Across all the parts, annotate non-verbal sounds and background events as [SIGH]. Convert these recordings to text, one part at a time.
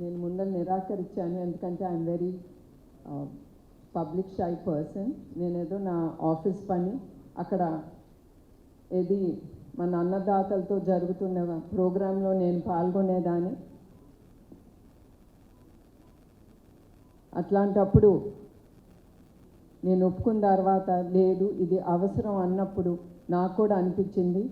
నేను ముందర నిరాకరించాను. ఎందుకంటే I'm very public shy person నేనేదో నా ఆఫీస్ పని అక్కడ ఏది మన అన్నదాతలతో జరుగుతున్న ప్రోగ్రాంలో నేను పాల్గొనేదాన్ని. అట్లాంటప్పుడు నేను ఒప్పుకున్న తర్వాత లేదు ఇది అవసరం అన్నప్పుడు నాకు కూడా అనిపించింది.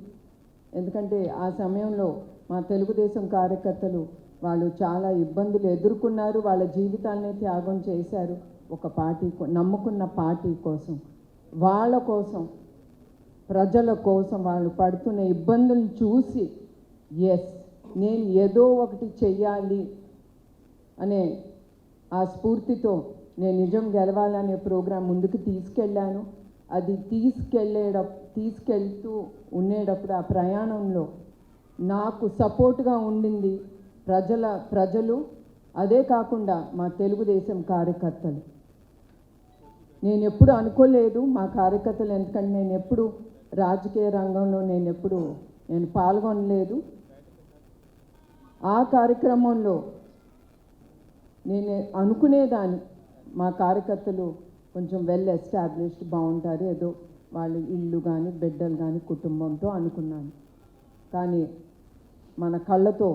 ఎందుకంటే ఆ సమయంలో మా తెలుగుదేశం కార్యకర్తలు వాళ్ళు చాలా ఇబ్బందులు ఎదుర్కొన్నారు వాళ్ళ జీవితాలని త్యాగం చేశారు ఒక పార్టీ నమ్ముకున్న పార్టీ కోసం. వాళ్ళ కోసం ప్రజల కోసం వాళ్ళు పడుతున్న ఇబ్బందులను చూసి ఎస్ నేను ఏదో ఒకటి చెయ్యాలి అనే ఆ స్ఫూర్తితో నేను నిజం గెలవాలనే ప్రోగ్రాం ముందుకు తీసుకెళ్ళాను. అది తీసుకెళ్ళేట తీసుకెళ్తూ ఉండేటప్పుడు ఆ ప్రయాణంలో నాకు సపోర్ట్గా ఉండింది ప్రజల ప్రజలు. అదే కాకుండా మా తెలుగుదేశం కార్యకర్తలు. నేను ఎప్పుడు అనుకోలేదు మా కార్యకర్తలు ఎందుకంటే నేను ఎప్పుడు రాజకీయ రంగంలో నేను ఎప్పుడు నేను పాల్గొనలేదు. ఆ కార్యక్రమంలో నేను అనుకునేదాన్ని మా కార్యకర్తలు కొంచెం వెల్ ఎస్టాబ్లిష్డ్ బాగుంటారు. ఏదో వాళ్ళ ఇల్లు కానీ బిడ్డలు కానీ కుటుంబంతో అనుకున్నాను. కానీ మన కళ్ళతో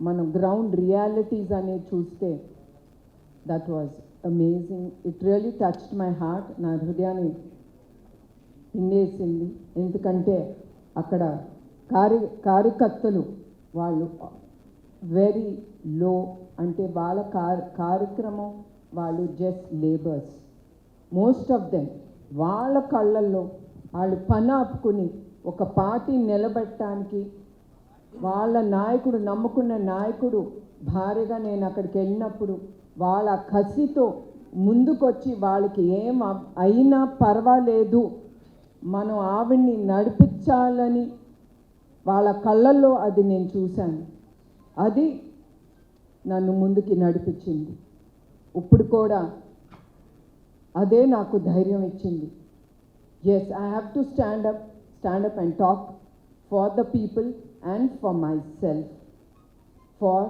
మనం గ్రౌండ్ రియాలిటీస్ అనేది చూస్తే that was amazing it really touched my heart నా హృదయాన్ని పిండేసింది ఎందుకంటే అక్కడ కార్య కార్యకర్తలు వాళ్ళు వెరీ లో అంటే వాళ్ళ కార్ కార్యక్రమం వాళ్ళు just labours most of them వాళ్ళ కళ్ళల్లో వాళ్ళు పని ఆపుకుని ఒక పార్టీ నిలబెట్టడానికి వాళ్ళ నాయకుడు నమ్ముకున్న నాయకుడు భార్యగా నేను అక్కడికి వెళ్ళినప్పుడు వాళ్ళ కసితో ముందుకొచ్చి వాళ్ళకి ఏం అయినా పర్వాలేదు. మనం ఆవిడ్ని నడిపించాలని వాళ్ళ కళ్ళల్లో అది నేను చూశాను. అది నన్ను ముందుకి నడిపించింది. ఇప్పుడు కూడా అదే నాకు ధైర్యం ఇచ్చింది. Yes I have to stand up stand up and talk for the people and for myself for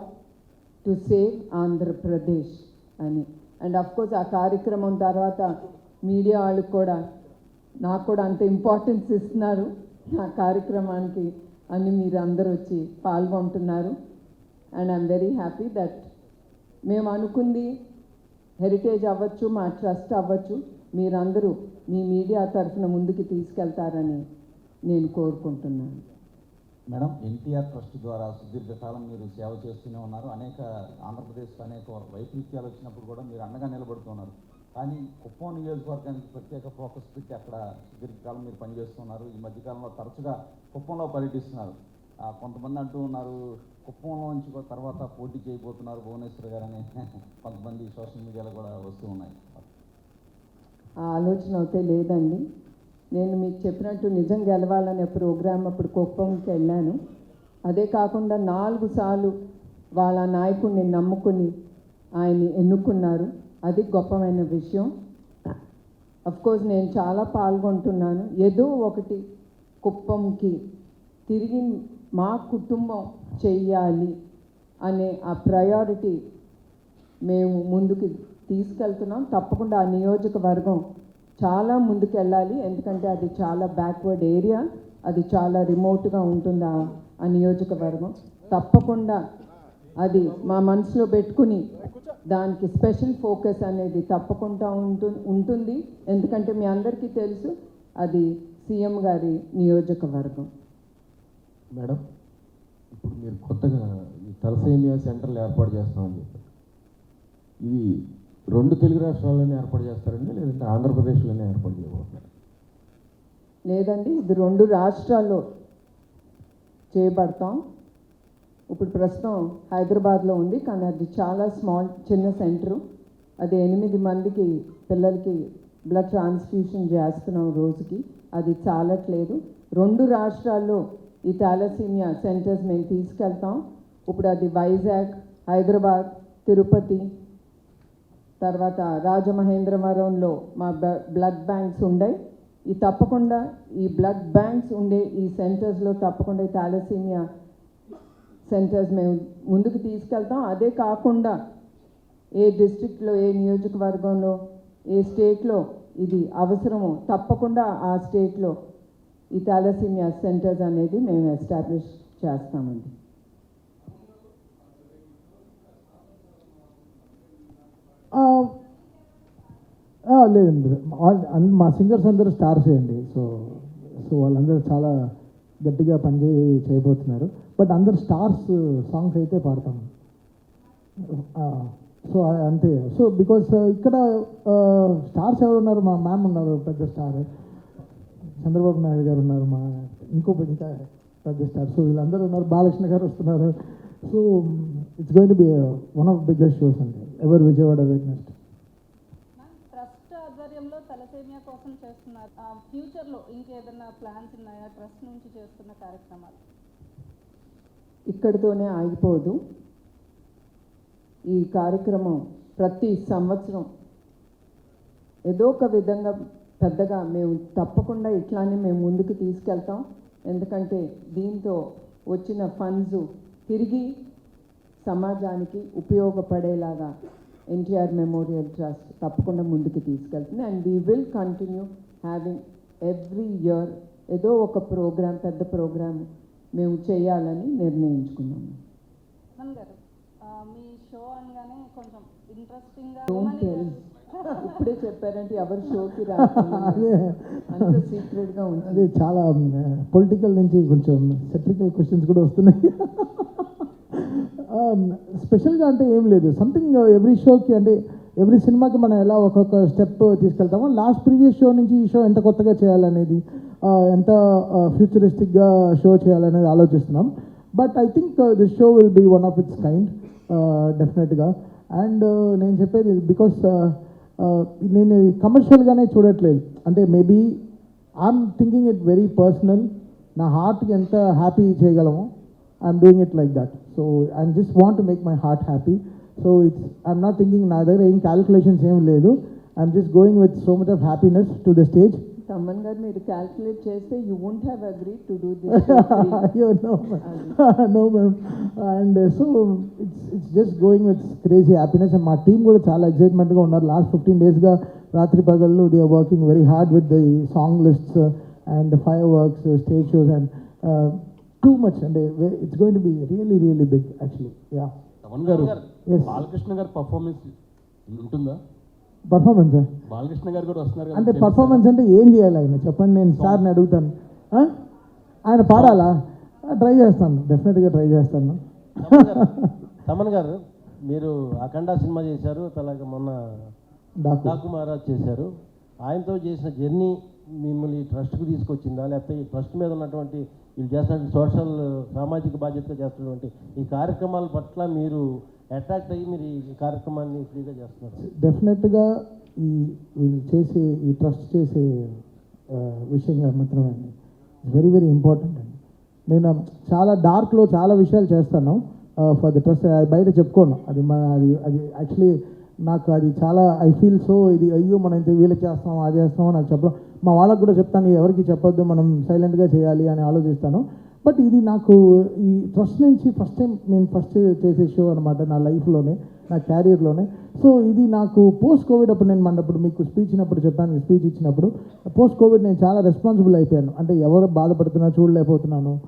to save Andhra Pradesh అని. అండ్ అఫ్ కోర్స్ ఆ కార్యక్రమం తర్వాత మీడియా వాళ్ళు కూడా నాకు కూడా అంత ఇంపార్టెన్స్ ఇస్తున్నారు. నా కార్యక్రమానికి అని మీరు అందరూ వచ్చి పాల్గొంటున్నారు. And I'm very happy that మేము అనుకుంది హెరిటేజ్ అవ్వచ్చు మా ట్రస్ట్ అవ్వచ్చు మీరందరూ మీ మీడియా తరఫున ముందుకు తీసుకెళ్తారని నేను కోరుకుంటున్నాను. మేడం ఎన్టీఆర్ ట్రస్ట్ ద్వారా సుదీర్ఘకాలం మీరు సేవ చేస్తూనే ఉన్నారు. అనేక ఆంధ్రప్రదేశ్లో అనేక వైపరీత్యాలు వచ్చినప్పుడు కూడా మీరు అండగా నిలబడుతున్నారు కానీ కుప్పం నియోజకవర్గానికి ప్రత్యేక ఫోకస్ పెట్టి అక్కడ సుదీర్ఘకాలం మీరు పనిచేస్తున్నారు ఈ మధ్యకాలంలో తరచుగా కుప్పంలో పర్యటిస్తున్నారు. కొంతమంది అంటూ ఉన్నారు కుప్పంలో నుంచి కూడా తర్వాత పోటీ చేయబోతున్నారు భువనేశ్వర్ గారు అని. [LAUGHS] కొంతమంది సోషల్ మీడియాలో కూడా వస్తూ ఉన్నాయి. ఆ ఆలోచన అయితే లేదండి. నేను మీకు చెప్పినట్టు నిజం గెలవాలనే ప్రోగ్రాం అప్పుడు కుప్పంకి వెళ్ళాను. అదే కాకుండా నాలుగు సార్లు వాళ్ళ నాయకుడిని నమ్ముకుని ఆయన్ని ఎన్నుకున్నారు. అది గొప్పమైన విషయం. కోర్స్ నేను చాలా పాల్గొంటున్నాను. ఏదో ఒకటి కుప్పంకి తిరిగి మా కుటుంబం చెయ్యాలి అనే ఆ ప్రయారిటీ మేము ముందుకు తీసుకెళ్తున్నాం. తప్పకుండా ఆ నియోజకవర్గం చాలా ముందుకు వెళ్ళాలి ఎందుకంటే అది చాలా బ్యాక్వర్డ్ ఏరియా అది చాలా రిమోట్గా ఉంటుంది ఆ- నియోజకవర్గం. తప్పకుండా అది మా మనసులో పెట్టుకుని దానికి స్పెషల్ ఫోకస్ అనేది తప్పకుండా ఉంటు ఉంటుంది. ఎందుకంటే మీ అందరికీ తెలుసు అది సీఎం గారి నియోజకవర్గం. మేడం ఇప్పుడు మీరు కొత్తగా తలసేమియా సెంటర్లు ఏర్పాటు చేస్తామని చెప్పారు. ఇవి రెండు తెలుగు రాష్ట్రాల్లోనే ఏర్పాటు చేస్తారండి లేదంటే ఆంధ్రప్రదేశ్లోనే ఏర్పాటు చేయబోతున్నారు? లేదండి ఇది రెండు రాష్ట్రాల్లో చేయబడతాం ఇప్పుడు ప్రస్తుతం హైదరాబాద్లో ఉంది కానీ అది చాలా స్మాల్ చిన్న సెంటరు. అది ఎనిమిది మందికి పిల్లలకి బ్లడ్ ట్రాన్స్ఫ్యూషన్ చేస్తున్నాం రోజుకి. అది చాలట్లేదు. రెండు రాష్ట్రాల్లో ఈ థాలసీమియా సెంటర్స్ మేము తీసుకెళ్తాం. ఇప్పుడు అది వైజాగ్ హైదరాబాద్ తిరుపతి తర్వాత రాజమహేంద్రవరంలో మా బ్లడ్ బ్యాంక్స్ ఉండే. ఈ తప్పకుండా ఈ బ్లడ్ బ్యాంక్స్ ఉండే ఈ సెంటర్స్లో తప్పకుండా ఈ థాలసీమియా సెంటర్స్ మేము ముందుకు తీసుకెళ్తాం. అదే కాకుండా ఏ డిస్ట్రిక్ట్లో ఏ నియోజకవర్గంలో ఏ స్టేట్లో ఇది అవసరమో తప్పకుండా ఆ స్టేట్లో ఈ థాలసీమియా సెంటర్స్ అనేది మేము ఎస్టాబ్లిష్ చేస్తామండి ఆ, ఆ, లేదండి మా సింగర్స్ అందరూ స్టార్స్ అండి. సో సో వాళ్ళందరూ చాలా గట్టిగా పనిచేయి చేయబోతున్నారు. బట్ అందరు స్టార్స్ సాంగ్స్ అయితే పాడతాము సో అంతే. సో బికాస్ ఇక్కడ స్టార్స్ ఎవరు ఉన్నారు మా మ్యామ్ ఉన్నారు పెద్ద స్టార్. చంద్రబాబు నాయుడు గారు ఉన్నారు మా ఇంకో ఇంకా పెద్ద స్టార్. సో వీళ్ళందరూ ఉన్నారు బాలకృష్ణ గారు వస్తున్నారు. So it's going to be one of biggest shows అండి. Ever Vijayawada wait next trust ఆధ్వర్యంలో తలసేమియా కోసం చేస్తున్నారు. ఆ, ఫ్యూచర్లో ఇంకేదైనా ప్లాన్స్ ఉన్నాయా? ట్రస్ట్ నుంచి చేస్తున్న కార్యక్రమాలు. ఇక్కడితోనే ఆగిపోదు. ఈ కార్యక్రమం ప్రతి సంవత్సరం ఏదో ఒక విధంగా పెద్దగా మేము తప్పకుండా ఇట్లానే మేము ముందుకు తీసుకెళ్తాం. ఎందుకంటే దీంతో వచ్చిన ఫండ్స్ తిరిగి సమాజానికి ఉపయోగపడేలాగా ఎన్టీఆర్ మెమోరియల్ ట్రస్ట్ తప్పకుండా ముందుకు తీసుకెళ్తుంది. And we will continue having every year ఏదో ఒక ప్రోగ్రామ్ పెద్ద ప్రోగ్రామ్ మేము చేయాలని నిర్ణయించుకున్నాము. మీ షో అనగానే కొంచెం tell. ఇప్పుడే చెప్పారంటే ఎవరి షోకి రాదు [LAUGHS] అంత సీక్రెట్గా ఉంటుంది. అదే చాలా పొలిటికల్ నుంచి కొంచెం సెట్రికల్ క్వశ్చన్స్ కూడా వస్తున్నాయి. [LAUGHS] స్పెషల్గా అంటే ఏం లేదు. సంథింగ్ ఎవ్రీ షోకి అంటే ఎవ్రీ సినిమాకి మనం ఎలా ఒక్కొక్క స్టెప్ తీసుకెళ్తామో లాస్ట్ ప్రీవియస్ షో నుంచి ఈ షో ఎంత కొత్తగా చేయాలనేది ఎంత ఫ్యూచరిస్టిక్గా షో చేయాలనేది ఆలోచిస్తున్నాం. But I think this show will be one of its kind డెఫినెట్గా అండ్ నేను చెప్పేది బికాస్ uh, uh, నేను కమర్షియల్గానే చూడట్లేదు. అంటే maybe I'm thinking it very personal నా హార్ట్కి ఎంత హ్యాపీ చేయగలమో I'm doing it like that so I just want to make my heart happy so it's I'm not thinking నా దగ్గర ఏం క్యాలిక్యులేషన్స్ ఏం లేదు. I'm just going with so much of happiness to the stage Thaman garu మీరు calculate చేస్తే you won't have agree to do this no no ma'am and so it's it's just going with crazy happiness and మా team కూడా చాలా ఎక్సైట్మెంట్గా ఉన్నారు. Last fifteen డేస్గా రాత్రి పగళ్ళు they are working very hard with the song lists and fireworks stage shows and too much అంటే it's going to be really really big actually yeah Thaman garu. Balakrishna గారి performance ఉంటుందా? Performance Balakrishna గారు కూడా వస్తున్నారు అంటే? పర్ఫార్మెన్స్ అంటే ఏం చేయాలి ఆయన? చెప్పండి నేను సార్ని అడుగుతాను? ఆయన పాడాలా? ట్రై చేస్తాను. డెఫినెట్గా ట్రై చేస్తాను. తమన్ గారు మీరు అఖండ సినిమా చేశారు అలాగే మొన్న డాకు. మహారాజ్ చేశారు. ఆయనతో చేసిన జర్నీ మిమ్మల్ని ట్రస్ట్కి తీసుకొచ్చిందా? లేకపోతే ఈ ట్రస్ట్ మీద ఉన్నటువంటి వీళ్ళు చేస్తున్న సోషల్ సామాజిక బాధ్యతగా చేస్తున్నటువంటి ఈ కార్యక్రమాల పట్ల మీరు అట్రాక్ట్ అయ్యి మీరు ఈ కార్యక్రమాన్ని ఫ్రీగా చేస్తున్నారు. డెఫినెట్గా ఈ వీళ్ళు చేసే ఈ ట్రస్ట్ చేసే విషయంగా మాత్రమే అండి. వెరీ వెరీ ఇంపార్టెంట్ అండి. నేను చాలా డార్క్లో చాలా విషయాలు చేస్తాను. ఫర్ ది ట్రస్ట్ అది బయట చెప్పుకోను. అది మా అది అది యాక్చువల్లీ నాకు అది చాలా ఐ ఫీల్ సో ఇది అయ్యో మనం ఇంత వీళ్ళకి చేస్తాం అది చేస్తాం నాకు చెప్పడం. మా వాళ్ళకి కూడా చెప్తాను ఎవరికి చెప్పొద్దు మనం సైలెంట్గా చేయాలి అని ఆలోచిస్తాను. బట్ ఇది నాకు ఈ ట్రస్ట్ నుంచి ఫస్ట్ టైం నేను ఫస్ట్ చేసే షో అనమాట నా లైఫ్లోనే నా క్యారియర్లోనే సో ఇది నాకు పోస్ట్ కోవిడ్ అప్పుడు నేను మనప్పుడు మీకు స్పీచ్ ఇచ్చినప్పుడు చెప్పాను స్పీచ్ ఇచ్చినప్పుడు పోస్ట్ కోవిడ్ నేను చాలా రెస్పాన్సిబుల్ అయిపోయాను. అంటే ఎవరు బాధపడుతున్నా చూడలేకపోతున్నాను.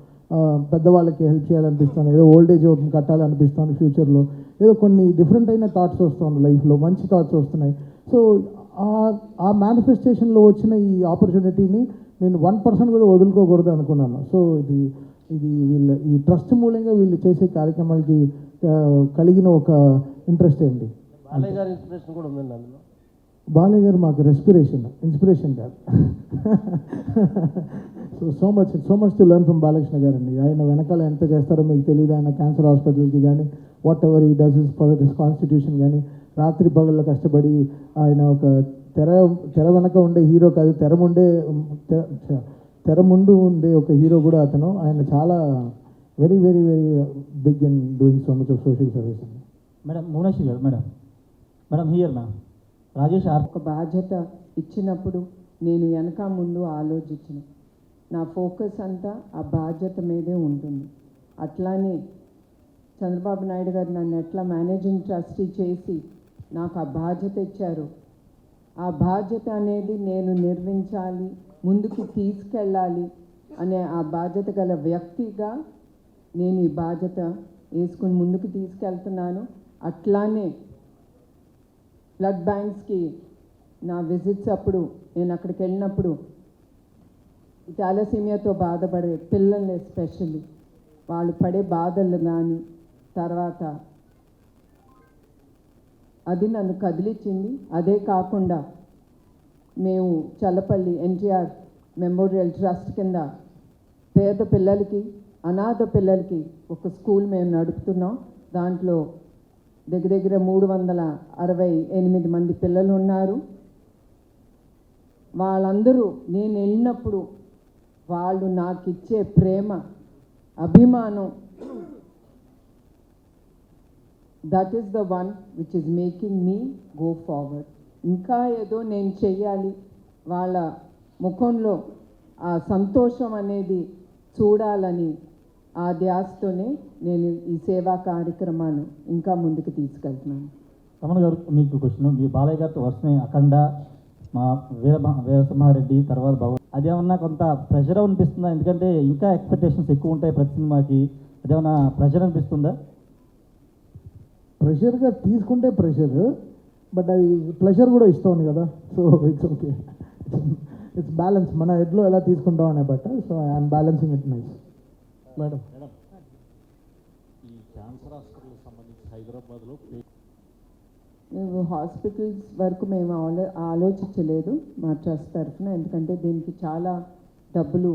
పెద్దవాళ్ళకి హెల్ప్ చేయాలనిపిస్తాను ఏదో ఓల్డ్ ఏజ్ కట్టాలనిపిస్తాను ఫ్యూచర్లో ఏదో కొన్ని డిఫరెంట్ అయిన థాట్స్ వస్తుంది లైఫ్లో మంచి థాట్స్ వస్తున్నాయి. సో ఆ- ఆ మేనిఫెస్టేషన్లో వచ్చిన ఈ ఆపర్చునిటీని నేను వన్ పర్సెంట్ కూడా వదులుకోకూడదు అనుకున్నాను. సో ఇది ఇది వీళ్ళ ఈ ట్రస్ట్ మూలంగా వీళ్ళు చేసే కార్యక్రమాలకి కలిగిన ఒక ఇంట్రెస్ట్ అండి బాలయ్య గారి ఇన్స్పిరేషన్ కూడా ఉందండి అందులో. బాలయ్య గారు మాకు రెస్పిరేషన్ ఇన్స్పిరేషన్ కాదు. So so much so much to learn from Balakrishna garu అండి ఆయన వెనకాల ఎంత చేస్తారో మీకు తెలియదు ఆయన క్యాన్సర్ హాస్పిటల్కి కానీ వాట్ ఎవర్ ఈ does is for this constitution కానీ రాత్రి పగళ్ళు కష్టపడి ఆయన ఒక తెర తెర వెనక ఉండే హీరో కాదు తెర తె- తెర ముందు ఉండే ఒక హీరో కూడా అతను. ఆయన చాలా very very very big in doing so much of social service అండి madam Bhuvaneswari garu madam. Madam here ma'am Rajesh are ఒక బాధ్యత ఇచ్చినప్పుడు నేను వెనక ముందు ఆలోచించిన. నా ఫోకస్ అంతా ఆ బాధ్యత మీదే ఉంటుంది. అట్లానే చంద్రబాబు నాయుడు గారు నన్ను ఎట్లా మేనేజింగ్ ట్రస్టీ చేసి నాకు ఆ బాధ్యత ఇచ్చారు. ఆ బాధ్యత అనేది నేను నిర్వహించాలి ముందుకు తీసుకెళ్ళాలి అనే ఆ బాధ్యత గల వ్యక్తిగా నేను ఈ బాధ్యత వేసుకుని ముందుకు తీసుకెళ్తున్నాను. అట్లానే బ్లడ్ బ్యాంక్స్కి నా విజిట్స్ అప్పుడు నేను అక్కడికి వెళ్ళినప్పుడు ఈ థాలసీమియాతో బాధపడే పిల్లల్ని ఎస్పెషల్లీ వాళ్ళు పడే బాధలు కానీ తర్వాత అది నన్ను కదిలించింది. అదే కాకుండా మేము చల్లపల్లి ఎన్టీఆర్ మెమోరియల్ ట్రస్ట్ కింద పేద పిల్లలకి అనాథ పిల్లలకి ఒక స్కూల్ మేము నడుపుతున్నాం. దాంట్లో దగ్గర దగ్గర మూడు వందల అరవై ఎనిమిది మంది పిల్లలు ఉన్నారు. వాళ్ళందరూ నేను వెళ్ళినప్పుడు వాళ్ళు నాకు ఇచ్చే ప్రేమ అభిమానం that is the one which is making me go forward ఇంకా ఏదో నేను చెయ్యాలి. వాళ్ళ ముఖంలో ఆ సంతోషం అనేది చూడాలని ఆ ధ్యాసతోనే నేను ఈ సేవా కార్యక్రమాలు ఇంకా ముందుకు తీసుకెళ్తున్నాను. రమణ గారు మీకు క్వశ్చన్. మీ బాలయ్య గారితో వర్షమే అఖండ మా వీర వీరసింహారెడ్డి తర్వాత బాబు అదేమన్నా కొంత ప్రెషర్ అనిపిస్తుందా? ఎందుకంటే ఇంకా ఎక్స్పెక్టేషన్స్ ఎక్కువ ఉంటాయి ప్రతి సినిమాకి. అదేమన్నా ప్రెషర్ అనిపిస్తుందా? ప్రెషర్గా తీసుకుంటే ప్రెషర్. బట్ అది ప్లెషర్ కూడా ఇస్తుంది కదా. So it's okay it's balance మన హెడ్లో ఎలా తీసుకుంటాం అనే బట్ట. So I'm balancing it nice madam ఈ క్యాన్సర్ హాస్పిటల్కి సంబంధించి హైదరాబాద్లో మేము హాస్పిటల్స్ వరకు మేము ఆలో ఆలోచించలేదు మా ట్రస్ట్ తరఫున. ఎందుకంటే దీనికి చాలా డబ్బులు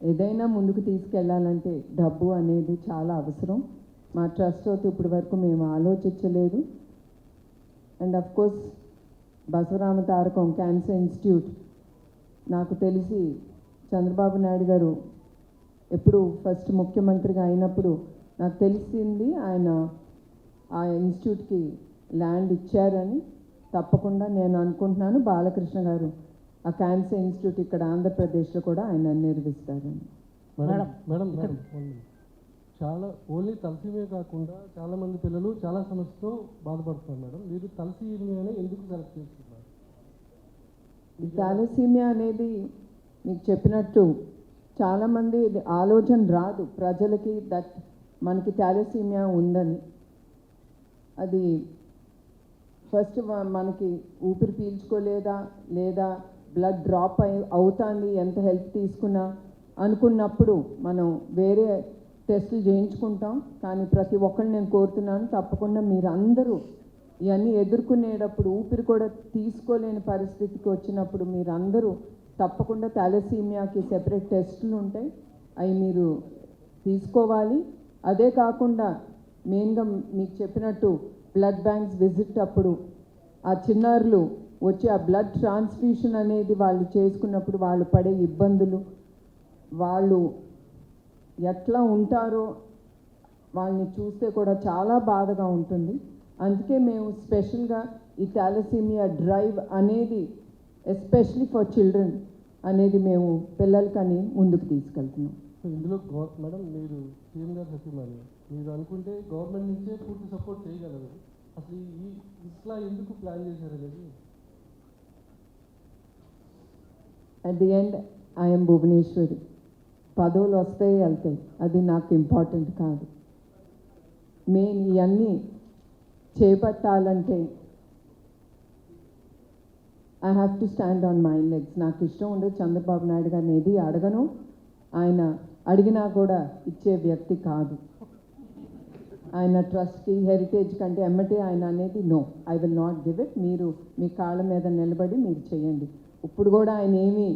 ఏదైనా ముందుకు తీసుకెళ్ళాలంటే డబ్బు అనేది చాలా అవసరం. మా ట్రస్ట్ అయితే ఇప్పటి వరకు మేము ఆలోచించలేదు. And of course Basavarama Tarakam cancer institute నాకు తెలిసి చంద్రబాబు నాయుడు గారు ఎప్పుడు ఫస్ట్ ముఖ్యమంత్రిగా అయినప్పుడు నాకు తెలిసింది ఆయన ఆ ఇన్స్టిట్యూట్కి ల్యాండ్ ఇచ్చారని తప్పకుండా నేను అనుకుంటున్నాను బాలకృష్ణ గారు ఆ క్యాన్సర్ ఇన్స్టిట్యూట్ ఇక్కడ ఆంధ్రప్రదేశ్లో కూడా ఆయన నిర్వహిస్తారని మేడం మేడం. చాలా ఓన్లీ తలసీమే కాకుండా చాలా మంది పిల్లలు చాలా సమస్యతో బాధపడుతున్నారు మేడం. మీరు తలసీమియానే ఎందుకు సెలెక్ట్ చేస్తున్నారు ఈ థాలసీమియా అనేది మీకు చెప్పినట్టు చాలామంది ఆలోచన రాదు. ప్రజలకి దట్ మనకి థాలసీమియా ఉందని. అది ఫస్ట్ మనకి ఊపిరి పీల్చుకోలేదా లేదా బ్లడ్ డ్రాప్ అయి అవుతుంది ఎంత హెల్ప్ తీసుకున్నా అనుకున్నప్పుడు మనం వేరే టెస్టులు చేయించుకుంటాం. కానీ ప్రతి ఒక్కరిని నేను కోరుతున్నాను తప్పకుండా మీరందరూ ఇవన్నీ ఎదుర్కొనేటప్పుడు ఊపిరి కూడా తీసుకోలేని పరిస్థితికి వచ్చినప్పుడు మీరందరూ తప్పకుండా థాలసీమియాకి సెపరేట్ టెస్టులు ఉంటాయి. అవి మీరు తీసుకోవాలి. అదే కాకుండా మెయిన్గా మీకు చెప్పినట్టు బ్లడ్ బ్యాంక్స్ విజిట్ అప్పుడు ఆ చిన్నారులు వచ్చి ఆ బ్లడ్ ట్రాన్స్ఫ్యూషన్ అనేది వాళ్ళు చేసుకున్నప్పుడు వాళ్ళు పడే ఇబ్బందులు వాళ్ళు ఎట్లా ఉంటారో వాళ్ళని చూస్తే కూడా చాలా బాధగా ఉంటుంది. అందుకే మేము స్పెషల్గా ఈ థాలసీమియా డ్రైవ్ అనేది ఎస్పెషలీ ఫర్ చిల్డ్రన్ అనేది మేము పిల్లలకని ముందుకు తీసుకెళ్తున్నాం. ఇందులో మేడం మీరు సీఎం గారు సత్యమని మీరు అనుకుంటే గవర్నమెంట్ నుంచే పూర్తి సపోర్ట్ చేయగలరు. అసలు ఈ ఇట్లా ఎందుకు ప్లాన్ చేశారు అనేది? At the end I'm Bhuvaneswari పదవులు వస్తాయి వెళ్తాయి అది నాకు ఇంపార్టెంట్ కాదు. మెయిన్ ఇవన్నీ చేపట్టాలంటే I have to stand on my legs నాకు ఇష్టం ఉండదు. చంద్రబాబు నాయుడు గారిని ఏది అడగను. ఆయన అడిగినా కూడా ఇచ్చే వ్యక్తి కాదు. ఆయన ట్రస్ట్కి హెరిటేజ్ కంటే ఎమ్మటే ఆయన అనేది no I will not give it మీరు మీ కాళ్ళ మీద నిలబడి మీరు చేయండి. ఇప్పుడు కూడా ఆయన ఏమీ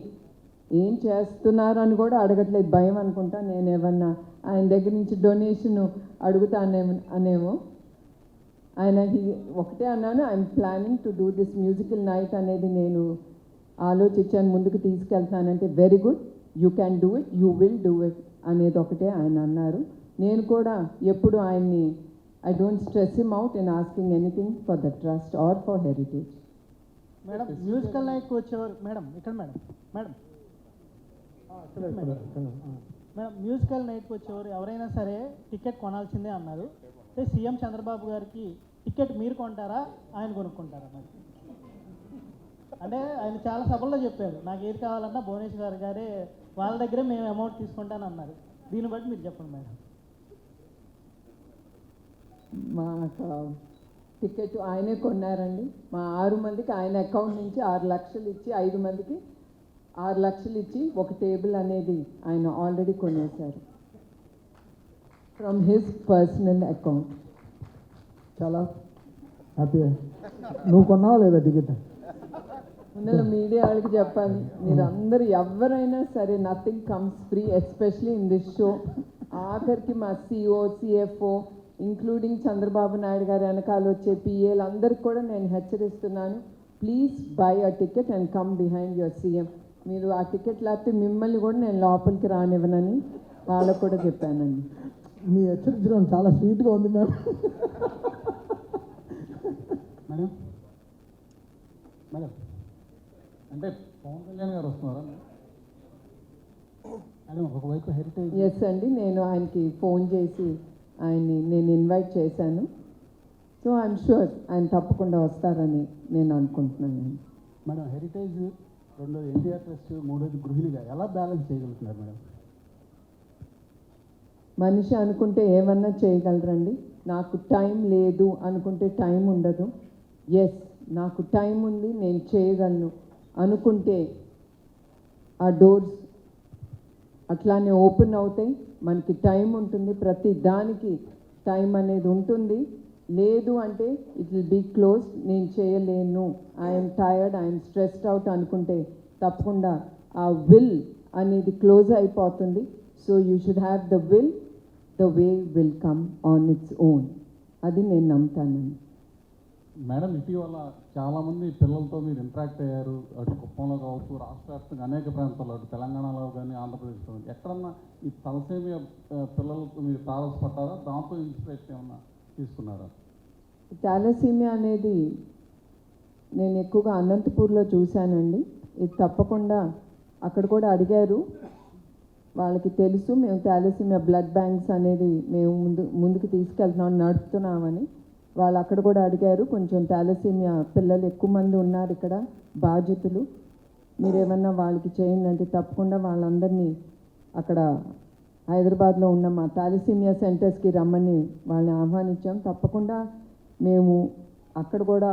ఏం చేస్తున్నారు అని కూడా అడగట్లేదు. భయం అనుకుంటా నేను ఏమన్నా ఆయన దగ్గర నుంచి డొనేషన్ అడుగుతానే అనేమో. ఆయన ఒకటే అన్నాను I'm planning to do this musical night అనేది నేను ఆలోచించాను ముందుకు తీసుకెళ్తానంటే very good you can do it you will do it అనేది ఒకటే ఆయన అన్నారు. నేను కూడా ఎప్పుడు ఆయన్ని I don't stress him out in asking anything for the trust or for Heritage madam musical నైట్కి వచ్చేవారు మేడం ఇక్కడ మేడం మేడం. మేడం మ్యూజికల్ నైట్కి వచ్చేవారు ఎవరైనా సరే టికెట్ కొనాల్సిందే అన్నారు. అంటే సీఎం చంద్రబాబు గారికి టికెట్ మీరు కొంటారా? ఆయన కొనుక్కుంటారా మరి? అంటే ఆయన చాలా సభల్లో చెప్పారు నాకు ఏది కావాలన్నా భువనేశ్వర్ గారు గారే వాళ్ళ దగ్గరే మేము అమౌంట్ తీసుకుంటాను అన్నారు. దీన్ని బట్టి మీరు చెప్పండి మేడం. మాకు టికెట్ ఆయనే కొన్నారండి. మా ఆరు మందికి ఆయన అకౌంట్ నుంచి ఆరు లక్షలు ఇచ్చి ఐదు మందికి ఆరు లక్షలు ఇచ్చి ఒక టేబుల్ అనేది ఆయన ఆల్రెడీ కొనేశారు. ఫ్రమ్ హిస్ పర్సనల్ అకౌంట్ చాలా హ్యాపీ నువ్వు కొన్నావా లేదా టికెట్? ముందర మీడియా వాళ్ళకి చెప్పాలి. మీరు అందరు ఎవరైనా సరే nothing comes free especially in this show ఆఖరికి మా CO CFO including Chandrababu Naidu garu వెనకాల వచ్చే పిఏలు అందరికి కూడా నేను హెచ్చరిస్తున్నాను. Please buy a ticket and come behind your CM మీరు ఆ టికెట్ లేకపోతే మిమ్మల్ని కూడా నేను లోపలికి రానివ్వనని వాళ్ళకు కూడా చెప్పానండి. మీ హెచ్చరించడం చాలా స్వీట్గా ఉంది మ్యామ్ మేడం? మేడం అంటే పవన్ కళ్యాణ్ గారు వస్తున్నారా? మేడం ఒకవైపు హెరిటేజ్ ఎస్ అండి నేను ఆయనకి ఫోన్ చేసి ఆయన్ని నేను ఇన్వైట్ చేశాను. సో ఐఎమ్ షూర్ ఆయన తప్పకుండా వస్తారని నేను అనుకుంటున్నాను మేడం హెరిటేజ్ రెండోది ఎన్టీఆర్ ట్రస్ట్ మూడోది గృహిణిగా. ఎలా బ్యాలెన్స్ చేయగలుగుతున్నారు మేడం? మనిషి అనుకుంటే ఏమన్నా చేయగలరండి? నాకు టైం లేదు అనుకుంటే టైం ఉండదు. ఎస్ నాకు టైం ఉంది నేను చేయగలను అనుకుంటే ఆ డోర్స్ అట్లానే ఓపెన్ అవుతాయి. మనకి టైం ఉంటుంది ప్రతి దానికి టైం అనేది ఉంటుంది. లేదు అంటే ఇట్ విల్ బీ క్లోజ్ నేను చేయలేను. I'm tired I'm stressed out అనుకుంటే తప్పకుండా ఆ విల్ అనేది క్లోజ్ అయిపోతుంది. So you should have the will the way will come on its own అది నేను నమ్ముతాను. మేడం ఇటీవల చాలామంది పిల్లలతో మీరు ఇంటరాక్ట్ అయ్యారు. అటు కుప్పంలో కావచ్చు రాష్ట్ర వ్యాప్తంగా అనేక ప్రాంతాల్లో అటు తెలంగాణలో కానీ ఆంధ్రప్రదేశ్లో కానీ. ఎక్కడన్నా ఈ తలసేమియా పిల్లలకు పిల్లలతో మీరు తారసపడ్డారా? దాంతో ఇన్స్పిరేషన్ ఏమన్నా తీసుకున్నారా? థాలసీమియా అనేది నేను ఎక్కువగా అనంతపూర్లో చూశానండి. ఇది తప్పకుండా అక్కడ కూడా అడిగారు. వాళ్ళకి తెలుసు మేము థాలసీమియా బ్లడ్ బ్యాంక్స్ అనేది మేము ముందు ముందుకు తీసుకెళ్తున్నాం నడుపుతున్నామని. వాళ్ళు అక్కడ కూడా అడిగారు కొంచెం థాలసీమియా పిల్లలు ఎక్కువ మంది ఉన్నారు ఇక్కడ బాధితులు మీరేమన్నా వాళ్ళకి చేయండి అంటే తప్పకుండా వాళ్ళందరినీ అక్కడ హైదరాబాద్లో ఉన్న మా థాలసీమియా సెంటర్స్కి రమ్మని వాళ్ళని ఆహ్వానించాం. తప్పకుండా మేము అక్కడ కూడా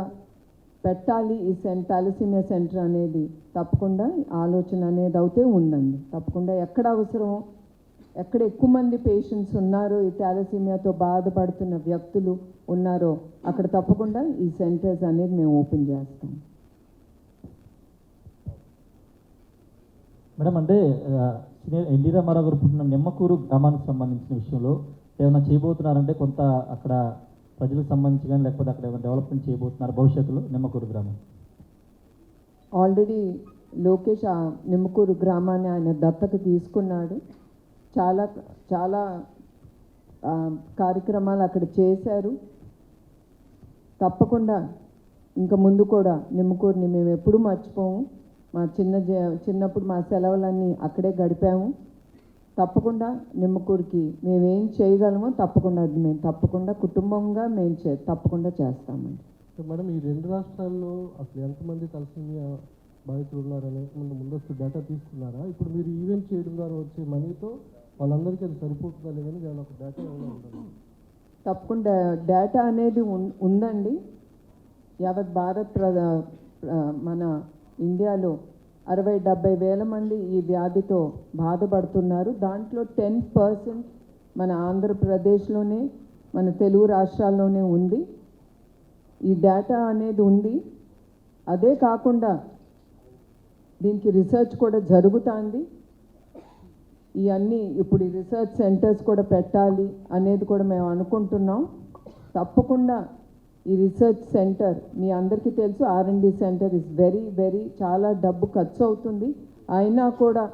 పెట్టాలి ఈ సెన్ టాలసీమియా సెంటర్ అనేది తప్పకుండా ఆలోచన అనేది అయితే ఉందండి. తప్పకుండా ఎక్కడ అవసరమో ఎక్కడ ఎక్కువ మంది పేషెంట్స్ ఉన్నారో ఈ థాలసీమియాతో బాధపడుతున్న వ్యక్తులు ఉన్నారో అక్కడ తప్పకుండా ఈ సెంటర్స్ అనేది మేము ఓపెన్ చేస్తాం. మేడం అంటే ఎన్టీ రామారావు గారు పుట్టిన నిమ్మకూరు గ్రామానికి సంబంధించిన విషయంలో ఏమైనా చేయబోతున్నారంటే కొంత అక్కడ ప్రజలకు సంబంధించి కానీ లేకపోతే అక్కడ ఏమైనా డెవలప్మెంట్ చేయబోతున్నారు భవిష్యత్తులో నిమ్మకూరు గ్రామం. ఆల్రెడీ లోకేష్ ఆ నిమ్మకూరు గ్రామాన్ని ఆయన దత్తత తీసుకున్నాడు. చాలా చాలా కార్యక్రమాలు అక్కడ చేశారు. తప్పకుండా ఇంకా ముందు కూడా నిమ్మకూరుని మేము ఎప్పుడూ మర్చిపోము. మా చిన్న జ- చిన్నప్పుడు మా సెలవులన్నీ అక్కడే గడిపాము. తప్పకుండా నిమ్మకూరుకి మేమేం చేయగలమో తప్పకుండా అది మేము తప్పకుండా కుటుంబంగా మేము చే తప్పకుండా చేస్తామండి. సో మేడం ఈ రెండు రాష్ట్రాల్లో అసలు ఎంతమంది తలసేమియా బాధితులు ఉన్నారనే ముందు ముందస్తు డేటా తీసుకున్నారా? ఇప్పుడు మీరు ఈవెంట్ చేయడం ద్వారా వచ్చే మనీతో వాళ్ళందరికీ అది సరిపోతుందా లేదని దాని ఒక డేటా తప్పకుండా డేటా అనేది ఉందండి. యావత్ భారత్ మన ఇండియాలో అరవై డెబ్బై వేల మంది ఈ వ్యాధితో బాధపడుతున్నారు. దాంట్లో టెన్ పర్సెంట్ మన ఆంధ్రప్రదేశ్లోనే మన తెలుగు రాష్ట్రాల్లోనే ఉంది. ఈ డేటా అనేది ఉంది. అదే కాకుండా దీనికి రీసెర్చ్ కూడా జరుగుతుంది. ఇవన్నీ ఇప్పుడు ఈ రీసెర్చ్ సెంటర్స్ కూడా పెట్టాలి అనేది కూడా మేము అనుకుంటున్నాం. తప్పకుండా ఈ రీసెర్చ్ సెంటర్ మీ అందరికీ తెలుసు RMD centre is very very చాలా డబ్బు ఖర్చు అవుతుంది. అయినా కూడా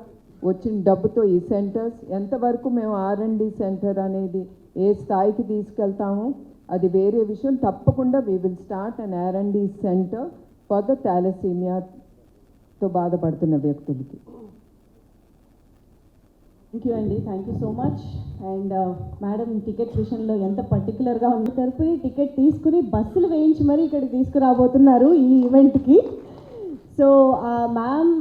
వచ్చిన డబ్బుతో ఈ సెంటర్స్ ఎంతవరకు మేము ఆర్ఎండి సెంటర్ అనేది ఏ స్థాయికి తీసుకెళ్తామో అది వేరే విషయం. తప్పకుండా we will start an RMD centre for the థాలసీమియాతో బాధపడుతున్న వ్యక్తులకి. థ్యాంక్ యూ అండి thank you so much and madam ticket విషయంలో ఎంత పర్టికులర్గా ఉన్న తరపుని టికెట్ తీసుకుని బస్సులు వేయించి మరీ ఇక్కడికి తీసుకురాబోతున్నారు ఈ ఈవెంట్కి సో మ్యామ్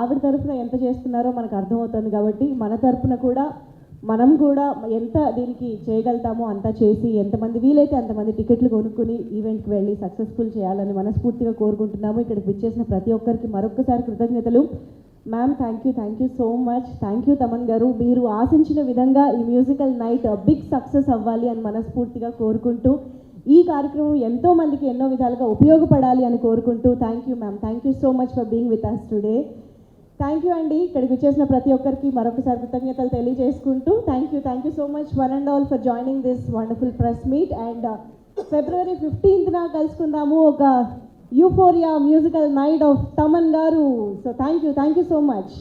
ఆవిడ తరఫున ఎంత చేస్తున్నారో మనకు అర్థమవుతుంది కాబట్టి మన తరఫున కూడా మనం కూడా ఎంత దీనికి చేయగలుగుతామో అంతా చేసి ఎంతమంది వీలైతే అంతమంది టికెట్లు కొనుక్కుని ఈవెంట్కి వెళ్ళి సక్సెస్ఫుల్ చేయాలని మనస్ఫూర్తిగా కోరుకుంటున్నాము. ఇక్కడికి విచ్చేసిన ప్రతి ఒక్కరికి మరొకసారి కృతజ్ఞతలు. Ma'am thank you thank you so much thank you Thaman garu మీరు ఆశించిన విధంగా ఈ మ్యూజికల్ నైట్ బిగ్ సక్సెస్ అవ్వాలి అని మనస్ఫూర్తిగా కోరుకుంటూ ఈ కార్యక్రమం ఎంతో మందికి ఎన్నో విధాలుగా ఉపయోగపడాలి అని కోరుకుంటూ thank you ma'am thank you so much for being with us today thank you అండి ఇక్కడికి వచ్చేసిన ప్రతి ఒక్కరికి మరొకసారి కృతజ్ఞతలు తెలియజేసుకుంటూ thank you thank you so much one and all for joining this wonderful press meet and February ఫిఫ్టీన్త్న కలుసుకుందాము. ఒక euphoria musical night of Thaman garu so thank you thank you so much